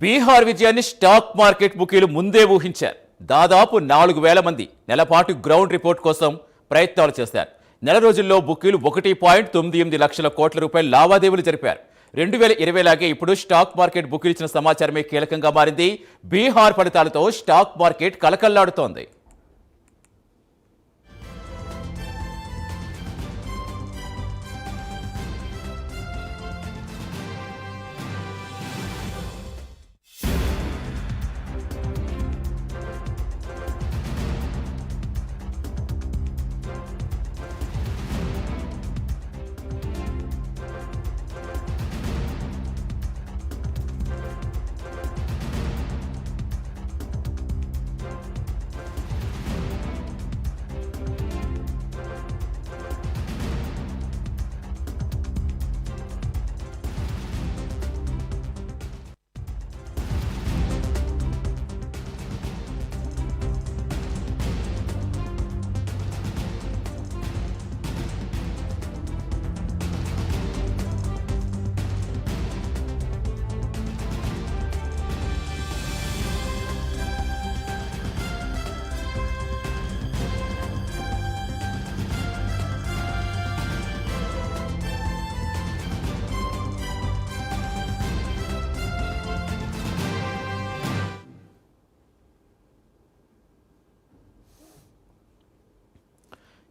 బీహార్ విజయాన్ని stock market బుకీలు ముందే ఊహించారు. దాదాపు నాలుగు వేల మంది నెలపాటు గ్రౌండ్ రిపోర్ట్ కోసం ప్రయత్నాలు చేశారు. నెల రోజుల్లో బుకీలు ఒకటి పాయింట్ తొమ్మిది ఎనిమిది లక్షల కోట్ల రూపాయల లావాదేవీలు జరిపారు. రెండు వేల ఇరవై లాగే ఇప్పుడు స్టాక్ మార్కెట్ బుకీలు ఇచ్చిన సమాచారమే కీలకంగా మారింది. బీహార్ ఫలితాలతో స్టాక్ మార్కెట్ కలకల్లాడుతోంది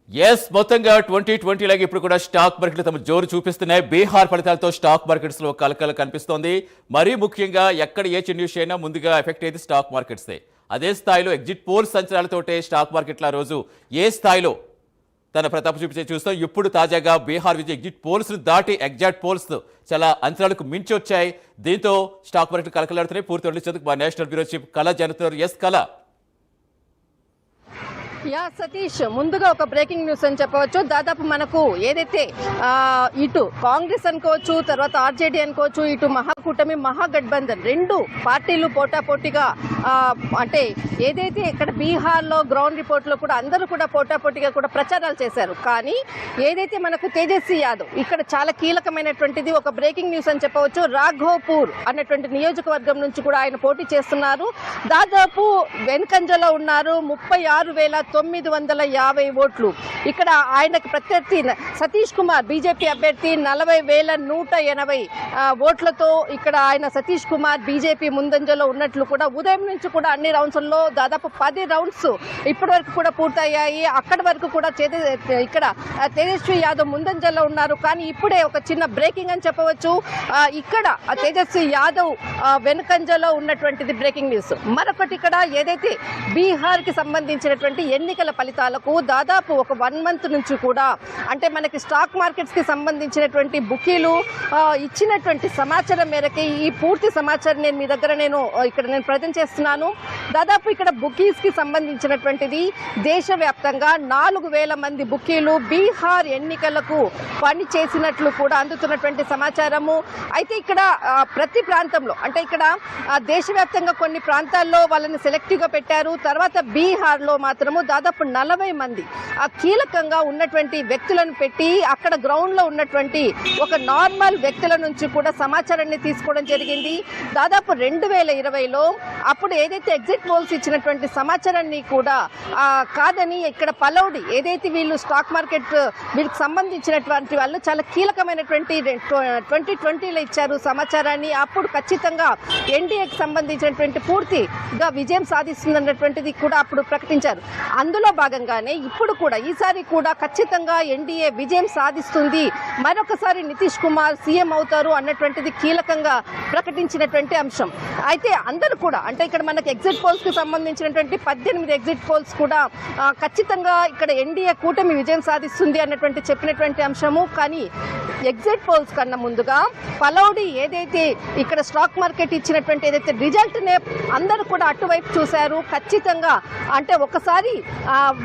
ఎస్ మొత్తంగా ట్వంటీ ట్వంటీ లాగా ఇప్పుడు కూడా స్టాక్ మార్కెట్లు తమ జోరు చూపిస్తున్నాయి. బీహార్ ఫలితాలతో స్టాక్ మార్కెట్స్లో కలకల కనిపిస్తోంది. మరీ ముఖ్యంగా ఎక్కడ ఏ చిన్న న్యూస్ అయినా ముందుగా ఎఫెక్ట్ అయ్యేది స్టాక్ మార్కెట్సే. అదే స్థాయిలో ఎగ్జిట్ పోల్స్ సంచలనాలతోటే స్టాక్ మార్కెట్ల ఆ రోజు ఏ స్థాయిలో తన ప్రతాపం చూపించే చూస్తాం. ఇప్పుడు తాజాగా బీహార్ విజయ్ ఎగ్జిట్ పోల్స్ దాటి ఎగ్జాక్ట్ పోల్స్ చాలా అంచనాలకు మించి వచ్చాయి. దీంతో స్టాక్ మార్కెట్ కలకలాడుతున్నాయి. పూర్తి వడ్డించేందుకు మా నేషనల్ బ్యూరో చీఫ్ కళ జరుగుతున్నారు ఎస్ కళ. యా సతీష్ ముందుగా ఒక బ్రేకింగ్ న్యూస్ అని చెప్పవచ్చు. దాదాపు మనకు ఏదైతే ఇటు కాంగ్రెస్ అనుకోవచ్చు తర్వాత ఆర్జేడీ అనుకోవచ్చు ఇటు మహాకూటమి మహాగఠబంధన్ రెండు పార్టీలు పోటాపోటీగా అంటే ఏదైతే ఇక్కడ బీహార్లో గ్రౌండ్ రిపోర్ట్లో కూడా అందరూ కూడా పోటాపోటీగా కూడా ప్రచారాలు చేశారు. కానీ ఏదైతే మనకు తేజస్వి యాదవ్ ఇక్కడ చాలా కీలకమైనటువంటిది ఒక బ్రేకింగ్ న్యూస్ అని చెప్పవచ్చు. రాఘోపూర్ అన్నటువంటి నియోజకవర్గం నుంచి కూడా ఆయన పోటీ చేస్తున్నారు. దాదాపు వెనుకంజలో ఉన్నారు. ముప్పై ఆరు వేల తొమ్మిది వందల యాభై ఓట్లు. ఇక్కడ ఆయనకు ప్రత్యర్థి సతీష్ కుమార్ బీజేపీ అభ్యర్థి నలభై వేల నూట ఎనభై ఓట్లతో ఇక్కడ ఆయన సతీష్ కుమార్ బీజేపీ ముందంజలో ఉన్నట్లు కూడా ఉదయం నుంచి కూడా అన్ని రౌండ్స్లో దాదాపు పది రౌండ్స్ ఇప్పటి వరకు కూడా పూర్తయ్యాయి. అక్కడి వరకు కూడా ఇక్కడ తేజస్వి యాదవ్ ముందంజలో ఉన్నారు. కానీ ఇప్పుడే ఒక చిన్న బ్రేకింగ్ అని చెప్పవచ్చు. ఇక్కడ తేజస్వి యాదవ్ వెనుకంజలో ఉన్నటువంటిది బ్రేకింగ్ న్యూస్. మరొకటి ఇక్కడ ఏదైతే బీహార్కి సంబంధించినటువంటి ఎన్ ఎన్నికల ఫలితాలకు దాదాపు ఒక వన్ మంత్ నుంచి కూడా అంటే మనకి స్టాక్ మార్కెట్స్కి సంబంధించినటువంటి బుకీలు ఇచ్చినటువంటి సమాచారం మేరకి ఈ పూర్తి సమాచారం నేను మీ దగ్గర నేను ఇక్కడ నేను ప్రజెంట్ చేస్తున్నాను. దాదాపు ఇక్కడ బుకీస్కి సంబంధించినటువంటిది దేశవ్యాప్తంగా నాలుగు వేల మంది బుకీలు బీహార్ ఎన్నికలకు పని చేసినట్లు కూడా అందుతున్నటువంటి సమాచారము. అయితే ఇక్కడ ప్రతి ప్రాంతంలో అంటే ఇక్కడ ఆ, దేశవ్యాప్తంగా కొన్ని ప్రాంతాల్లో వాళ్ళని సెలెక్టివ్గా పెట్టారు. తర్వాత బీహార్లో మాత్రము దాదాపు నలభై మంది ఆ కీలకంగా ఉన్నటువంటి వ్యక్తులను పెట్టి అక్కడ గ్రౌండ్లో ఉన్నటువంటి ఒక నార్మల్ వ్యక్తుల నుంచి కూడా సమాచారాన్ని తీసుకోవడం జరిగింది. దాదాపు రెండు వేల ఇరవైలో అప్పుడు ఏదైతే ఎగ్జిట్ పోల్స్ ఇచ్చినటువంటి సమాచారాన్ని కూడా కాదని ఇక్కడ పలౌడి ఏదైతే వీళ్ళు స్టాక్ మార్కెట్ వీళ్ళకి సంబంధించినటువంటి వాళ్ళు చాలా కీలకమైనటువంటి ట్వంటీ ట్వంటీలో ఇచ్చారు సమాచారాన్ని. అప్పుడు ఖచ్చితంగా ఎన్డీఏకి సంబంధించినటువంటి పూర్తిగా విజయం సాధిస్తుందన్నటువంటిది కూడా అప్పుడు ప్రకటించారు. అందులో భాగంగానే ఇప్పుడు కూడా ఈసారి కూడా ఖచ్చితంగా ఎన్డీఏ విజయం సాధిస్తుంది. మరొకసారి నితీష్ కుమార్ సీఎం అవుతారు అన్నటువంటిది కీలకంగా ప్రకటించినటువంటి అంశం. అయితే అందరూ కూడా అంటే ఇక్కడ మనకు ఎగ్జిట్ పోల్స్కి సంబంధించినటువంటి పద్దెనిమిది ఎగ్జిట్ పోల్స్ కూడా ఖచ్చితంగా ఇక్కడ ఎన్డీఏ కూటమి విజయం సాధిస్తుంది అన్నటువంటి చెప్పినటువంటి అంశము. కానీ ఎగ్జిట్ పోల్స్ కన్నా ముందుగా పలౌడి ఏదైతే ఇక్కడ స్టాక్ మార్కెట్ ఇచ్చినటువంటి ఏదైతే రిజల్ట్ నే అందరూ కూడా అటువైపు చూశారు. ఖచ్చితంగా అంటే ఒకసారి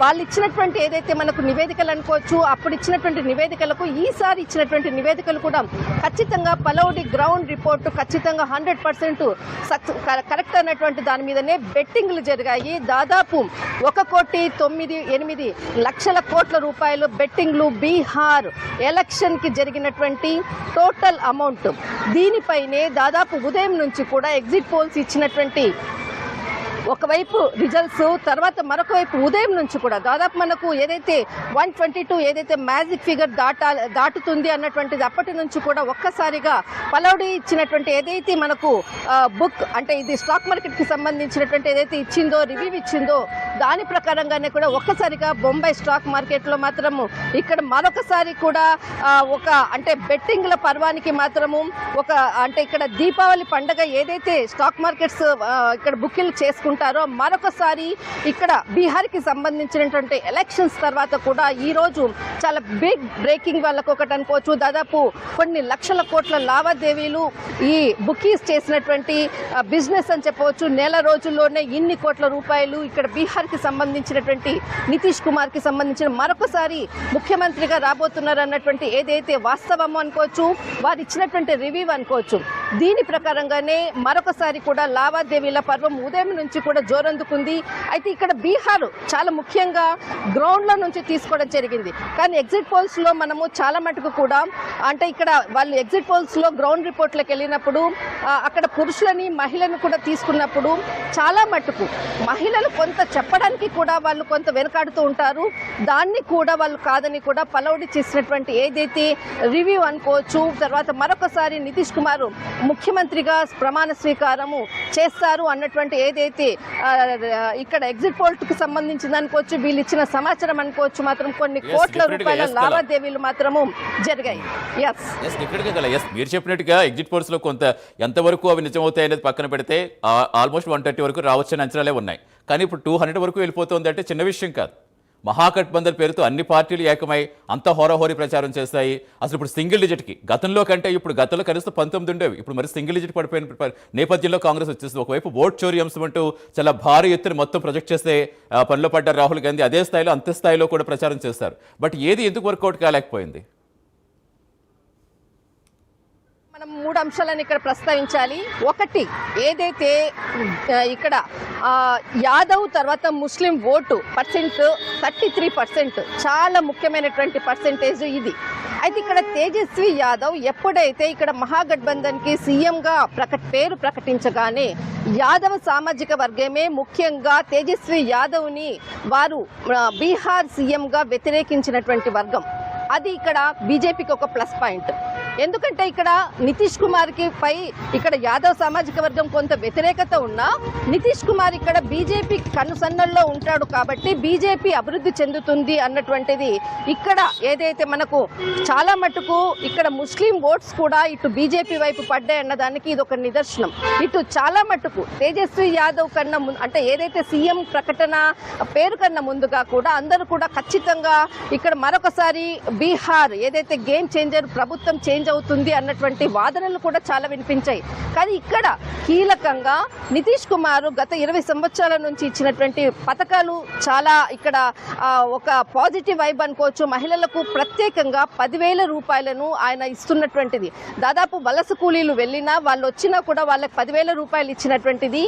వాళ్ళు ఇచ్చినటువంటి ఏదైతే మనకు నివేదికలు అనుకోవచ్చు అప్పుడు ఇచ్చినటువంటి నివేదికలకు ఈసారి ఇచ్చినటువంటి నివేదికలు కూడా ఖచ్చితంగా పలౌడి గ్రౌండ్ రిపోర్ట్ ఖచ్చితంగా హండ్రెడ్ పర్సెంట్ కరెక్ట్ అన్నటువంటి దాని మీదనే బెట్టింగ్లు జరిగాయి. దాదాపు ఒక కోటి తొమ్మిది ఎనిమిది లక్షల కోట్ల రూపాయలు బెట్టింగ్లు బీహార్ ఎలక్షన్కి జరిగినటువంటి టోటల్ అమౌంట్. దీనిపైనే దాదాపు ఉదయం నుంచి కూడా ఎగ్జిట్ పోల్స్ ఇచ్చినటువంటి ఒకవైపు రిజల్ట్స్ తర్వాత మరొక వైపు ఉదయం నుంచి కూడా దాదాపు మనకు ఏదైతే వన్ ట్వంటీ టూ ఏదైతే మ్యాజిక్ ఫిగర్ దాటా దాటుతుంది అన్నటువంటిది అప్పటి నుంచి కూడా ఒక్కసారిగా పలౌడి ఇచ్చినటువంటి ఏదైతే మనకు బుక్ అంటే ఇది స్టాక్ మార్కెట్కి సంబంధించినటువంటి ఏదైతే ఇచ్చిందో రివ్యూ ఇచ్చిందో దాని ప్రకారంగానే కూడా ఒక్కసారిగా బొంబాయి స్టాక్ మార్కెట్లో మాత్రము ఇక్కడ మరొకసారి కూడా ఒక అంటే బెట్టింగ్ల పర్వానికి మాత్రము ఒక అంటే ఇక్కడ దీపావళి పండగ ఏదైతే స్టాక్ మార్కెట్స్ ఇక్కడ బుకింగ్ చేసుకుంటారో మరొకసారి ఇక్కడ బీహార్కి సంబంధించినటువంటి ఎలక్షన్స్ తర్వాత కూడా ఈ రోజు చాలా బిగ్ బ్రేకింగ్ వాళ్ళకు ఒకటి అనుకోవచ్చు. దాదాపు కొన్ని లక్షల కోట్ల లావాదేవీలు ఈ బుకీస్ చేసినటువంటి బిజినెస్ అని చెప్పవచ్చు. నెల రోజుల్లోనే ఇన్ని కోట్ల రూపాయలు ఇక్కడ బీహార్కి సంబంధించినటువంటి నితీష్ కుమార్కి సంబంధించిన మరొకసారి ముఖ్యమంత్రిగా రాబోతున్నారు అన్నటువంటి ఏదైతే వాస్తవము అనుకోవచ్చు వారు ఇచ్చినటువంటి రివ్యూ అనుకోవచ్చు. దీని ప్రకారంగానే మరొకసారి కూడా లావాదేవీల పర్వం ఉదయం నుంచి కూడా జోరందుకుంది. అయితే ఇక్కడ బీహార్ చాలా ముఖ్యంగా గ్రౌండ్లో నుంచి తీసుకోవడం జరిగింది. కానీ ఎగ్జిట్ పోల్స్లో మనము చాలా మటుకు కూడా అంటే ఇక్కడ వాళ్ళు ఎగ్జిట్ పోల్స్లో గ్రౌండ్ రిపోర్ట్లకు వెళ్ళినప్పుడు అక్కడ పురుషులని మహిళను కూడా తీసుకున్నప్పుడు చాలా మటుకు మహిళలు కొంత చెప్పడానికి కూడా వాళ్ళు కొంత వెనకాడుతూ ఉంటారు. దాన్ని కూడా వాళ్ళు కాదని కూడా పలవడి చేసినటువంటి ఏదైతే రివ్యూ అనుకోవచ్చు తర్వాత మరొకసారి నితీష్ కుమార్ ముఖ్యమంత్రిగా ప్రమాణ స్వీకారము చేస్తారు అన్నటువంటి ఏదైతే ఇక్కడ ఎగ్జిట్ పోల్కి సంబంధించింది అనుకోవచ్చు వీళ్ళు ఇచ్చిన సమాచారం అనుకోవచ్చు మాత్రం. కొన్ని కోట్ల రూపాయల. లావాదేవీలు మాత్రము జరిగాయి. మీరు చెప్పినట్టుగా ఎగ్జిట్ పోల్స్లో కొంత ఎంతవరకు అవి నిజమవుతాయి అనేది పక్కన పెడితే ఆల్మోస్ట్ వన్ థర్టీ వరకు రావచ్చని అంచనాలే ఉన్నాయి. కానీ ఇప్పుడు టూ హండ్రెడ్ వరకు వెళ్ళిపోతుంది అంటే చిన్న విషయం కాదు. మహాగఠబంధన్ పేరుతో అన్ని పార్టీలు ఏకమై అంత హోరాహోరీ ప్రచారం చేస్తాయి. అసలు ఇప్పుడు సింగిల్ డిజిట్కి గతంలో కంటే ఇప్పుడు గతంలో కనీసం పంతొమ్మిది ఉండేవి. ఇప్పుడు మరి సింగిల్ డిజిట్ పడిపోయిన నేపథ్యంలో కాంగ్రెస్ వచ్చేసి ఒకవైపు ఓట్ చోరీ అంశం అంటూ చాలా భారీ ఎత్తున మొత్తం ప్రొజెక్ట్ చేస్తే పనిలో పడ్డారు రాహుల్ గాంధీ అదే స్థాయిలో అంత స్థాయిలో కూడా ప్రచారం చేస్తారు. బట్ ఏది ఎందుకు వర్కౌట్ కాలేకపోయింది? మూడు అంశాలను ఇక్కడ ప్రస్తావించాలి. ఒకటి ఏదైతే ఇక్కడ యాదవ్ తర్వాత ముస్లిం vote percent thirty three percent చాలా ముఖ్యమైనటువంటి పర్సెంటేజ్ ఇది. అయితే ఇక్కడ తేజస్వి యాదవ్ ఎప్పుడైతే ఇక్కడ మహాగఠబంధన్కి సీఎంగా సీఎం ప్రకట పేరు ప్రకటించగానే యాదవ సామాజిక వర్గమే ముఖ్యంగా తేజస్వి యాదవ్ని వారు బీహార్ సీఎంగా వ్యతిరేకించినటువంటి వర్గం. అది ఇక్కడ బీజేపీకి ఒక ప్లస్ పాయింట్. ఎందుకంటే ఇక్కడ నితీష్ కుమార్కి పై ఇక్కడ యాదవ్ సామాజిక వర్గం కొంత వ్యతిరేకత ఉన్నా నితీష్ కుమార్ ఇక్కడ బీజేపీ కనుసన్నల్లో ఉంటాడు కాబట్టి బీజేపీ అభివృద్ధి చెందుతుంది అన్నటువంటిది ఇక్కడ ఏదైతే మనకు చాలా మటుకు ఇక్కడ ముస్లిం ఓట్స్ కూడా ఇటు బీజేపీ వైపు పడ్డాయి అన్నదానికి ఇది ఒక నిదర్శనం. ఇటు చాలా మటుకు తేజస్వి యాదవ్ కన్నా అంటే ఏదైతే సీఎం ప్రకటన పేరు కన్నా ముందుగా కూడా అందరూ కూడా ఖచ్చితంగా ఇక్కడ మరొకసారి బీహార్ ఏదైతే గేమ్ చేంజర్ ప్రభుత్వం చేంజ్ అవుతుంది అన్నటువంటి వాదనలు కూడా చాలా వినిపించాయి. కానీ ఇక్కడ కీలకంగా నితీష్ కుమార్ గత ఇరవై సంవత్సరాల నుంచి ఇచ్చినటువంటి పథకాలు చాలా ఇక్కడ ఒక పాజిటివ్ వైబ్ అనుకోవచ్చు. మహిళలకు ప్రత్యేకంగా పదివేల రూపాయలను ఆయన ఇస్తున్నటువంటిది. దాదాపు వలస కూలీలు వెళ్ళినా వాళ్ళు వచ్చినా కూడా వాళ్ళకి పదివేల రూపాయలు ఇచ్చినటువంటిది.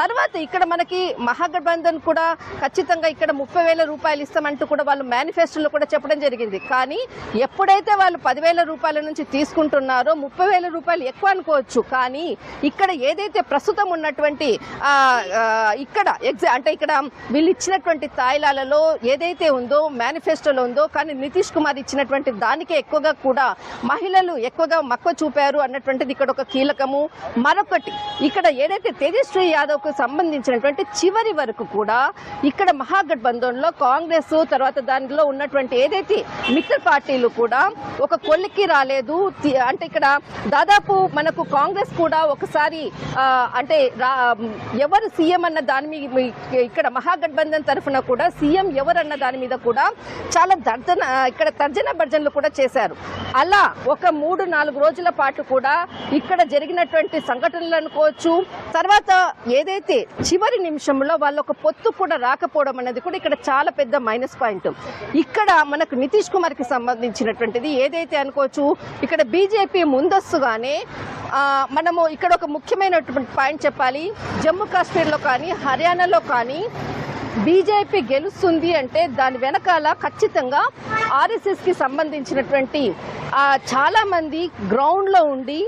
తర్వాత ఇక్కడ మనకి మహాగఠబంధన్ కూడా ఖచ్చితంగా ఇక్కడ ముప్పై వేల రూపాయలు ఇస్తామంటూ కూడా వాళ్ళు మేనిఫెస్టోలో కూడా చెప్పడం జరిగింది. కానీ ఎప్పుడైతే వాళ్ళు పదివేల రూపాయల నుంచి తీసుకుంటున్నారో ముప్పై వేల రూపాయలు ఎక్కువ అనుకోవచ్చు. కానీ ఇక్కడ ఏదైతే ప్రస్తుతం ఉన్నటువంటి ఇక్కడ ఎగ్జా అంటే ఇక్కడ వీళ్ళు ఇచ్చినటువంటి తాయిలాలలో ఏదైతే ఉందో మేనిఫెస్టోలో ఉందో కానీ నితీష్ కుమార్ ఇచ్చినటువంటి దానికే ఎక్కువగా కూడా మహిళలు ఎక్కువగా మక్కువ చూపారు అన్నటువంటిది ఇక్కడ ఒక కీలకము. మరొకటి ఇక్కడ ఏదైతే తేజస్వి యాదవ్కు సంబంధించినటువంటి చివరి వరకు కూడా ఇక్కడ మహాగఠబంధన్లో కాంగ్రెస్ తర్వాత దానిలో ఉన్నటువంటి ఏదైతే మిత్ర పార్టీలు కూడా ఒక కొలిక్కి రాలేదు. అంటే ఇక్కడ దాదాపు మనకు కాంగ్రెస్ కూడా ఒకసారి అంటే ఎవరు సీఎం అన్న దాని మీద ఇక్కడ మహాగఠబంధన్ తరఫున కూడా సీఎం ఎవరన్న దాని మీద కూడా చాలా దర్జన ఇక్కడ తర్జన భర్జనలు కూడా చేశారు. అలా ఒక మూడు నాలుగు రోజుల పాటు కూడా ఇక్కడ జరిగినటువంటి సంఘటనలు అనుకోవచ్చు. తర్వాత ఏదైతే చివరి నిమిషంలో వాళ్ళ ఒక పొత్తు కూడా రాకపోవడం అనేది కూడా ఇక్కడ చాలా పెద్ద మైనస్ పాయింట్. ఇక్కడ మనకు నితీష్ కుమార్కి సంబంధించినటువంటిది ఏదైతే అనుకోవచ్చు ఇక్కడ బీజేపీ ముందస్తుగానే మనము ఇక్కడ ఒక ముఖ్యమైనటువంటి పాయింట్ చెప్పాలి. జమ్మూ కాశ్మీర్లో కానీ హర్యానాలో కానీ బీజేపీ గెలుస్తుంది అంటే దాని వెనకాల ఖచ్చితంగా ఆర్ఎస్ఎస్కి సంబంధించినటువంటి చాలామంది చాలా మంది గ్రౌండ్లో ఉండి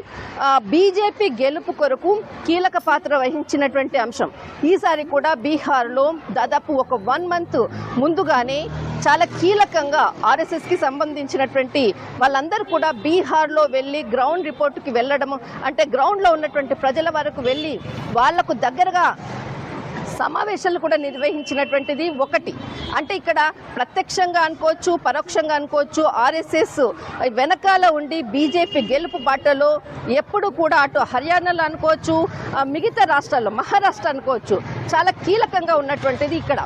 బీజేపీ గెలుపు కొరకు కీలక పాత్ర వహించినటువంటి అంశం. ఈసారి కూడా బీహార్లో దాదాపు ఒక వన్ మంత్ ముందుగానే చాలా కీలకంగా ఆర్ఎస్ఎస్కి సంబంధించినటువంటి వాళ్ళందరూ కూడా బీహార్లో వెళ్ళి గ్రౌండ్ రిపోర్ట్కి వెళ్ళడం అంటే గ్రౌండ్లో ఉన్నటువంటి ప్రజల వరకు వెళ్ళి వాళ్ళకు దగ్గరగా సమావేశాలు కూడా నిర్వహించినటువంటిది ఒకటి. అంటే ఇక్కడ ప్రత్యక్షంగా అనుకోవచ్చు పరోక్షంగా అనుకోవచ్చు ఆర్ఎస్ఎస్ వెనకాల ఉండి బీజేపీ గెలుపు బాటలో ఎప్పుడు కూడా అటు హర్యానాలో అనుకోవచ్చు మిగతా రాష్ట్రాల్లో మహారాష్ట్ర అనుకోవచ్చు చాలా కీలకంగా ఉన్నటువంటిది ఇక్కడ.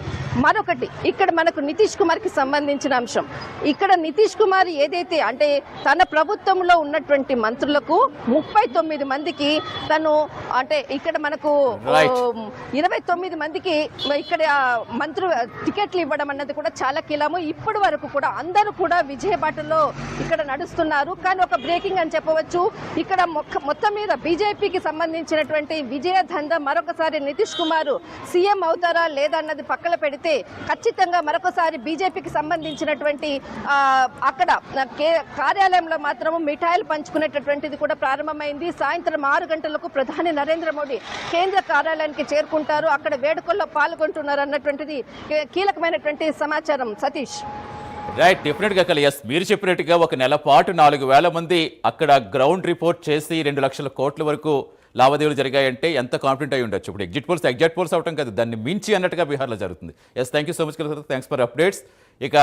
మరొకటి ఇక్కడ మనకు నితీష్ కుమార్కి సంబంధించిన అంశం. ఇక్కడ నితీష్ కుమార్ ఏదైతే అంటే తన ప్రభుత్వంలో ఉన్నటువంటి మంత్రులకు ముప్పై తొమ్మిది మందికి తను అంటే ఇక్కడ మనకు. ఇరవై తొమ్మిది మందికి ఇక్కడ మంత్రు టికెట్లు ఇవ్వడం అన్నది కూడా చాలా కీలము. ఇప్పటి వరకు కూడా అందరూ కూడా విజయ బాటలో ఇక్కడ నడుస్తున్నారు. కానీ ఒక బ్రేకింగ్ అని చెప్పవచ్చు. ఇక్కడ మొత్తం మీద బీజేపీకి సంబంధించినటువంటి విజయ దంద మరొకసారి నితీష్ కుమార్ సీఎం అవుతారా లేదా అన్నది పక్కన పెడితే ఖచ్చితంగా మరొకసారి బీజేపీకి సంబంధించినటువంటి అక్కడ కార్యాలయంలో మాత్రం మిఠాయిలు పంచుకునేటటువంటిది కూడా ప్రారంభమైంది. సాయంత్రం ఆరు గంటలకు ప్రధాని నరేంద్ర మోడీ కేంద్ర కార్యాలయానికి చేరుకుంటారు. అక్కడ వేడుకల్లో పాల్గొంటున్నారు అన్నటువంటిది కీలకమైనటువంటి సమాచారం. సతీష్. రైట్ డెఫినెట్గా కలియస్ కలి ఎస్ మీరు చెప్పినట్టుగా ఒక నెల పాటు నాలుగు వేల మంది అక్కడ గ్రౌండ్ రిపోర్ట్ చేసి రెండు లక్షల కోట్ల వరకు లావాదేవీలు జరిగాయంటే ఎంత కాన్ఫిడెంట్ అయి ఉండొచ్చు. ఇప్పుడు ఎగ్జిట్ పోల్స్ ఎగ్జిట్ పోల్స్ అవటం కాదు దాన్ని మించి అన్నట్టుగా బీహార్లో జరుగుతుంది. Yes thank you so much thanks for updates ఇక